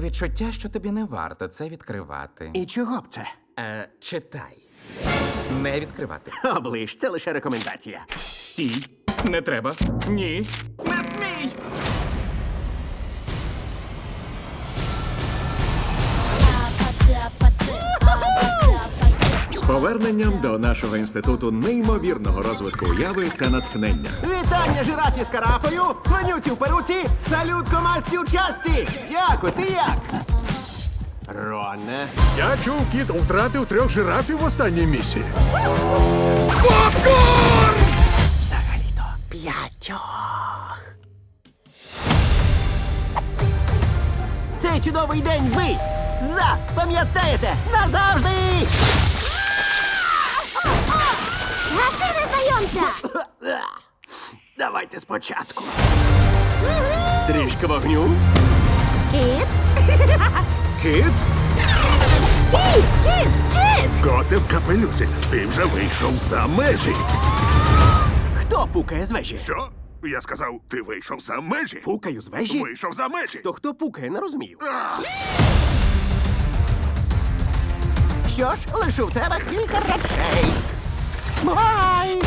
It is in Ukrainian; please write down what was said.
Відчуття, що тобі не варто це відкривати. І чого б це? Е, читай. Не відкривати. Оближ, це лише рекомендація. Стій. Не треба. Ні. Не смій! Поверненням до нашого інституту неймовірного розвитку уяви та натхнення. Вітання жирафі з карафою, свинюці в перуці, салют комасті у часті! Дякую, ти як? Роне. Я чув, кіт втратив трьох жирафів в останній місії. Взагалі-то п'ятьох. Цей чудовий день ви запам'ятаєте назавжди! Давайте спочатку. Трішки вогню. Кіт! Кіт? Кіт! Кіт! Кіт! Коти в капелюсі. Ти вже вийшов за межі. Хто пукає з вежі? Що? Я сказав, ти вийшов за межі. Пукаю з вежі? Вийшов за межі. То хто пукає, не розумію. А! Що ж, лишу в тебе кілька речей. Бувай!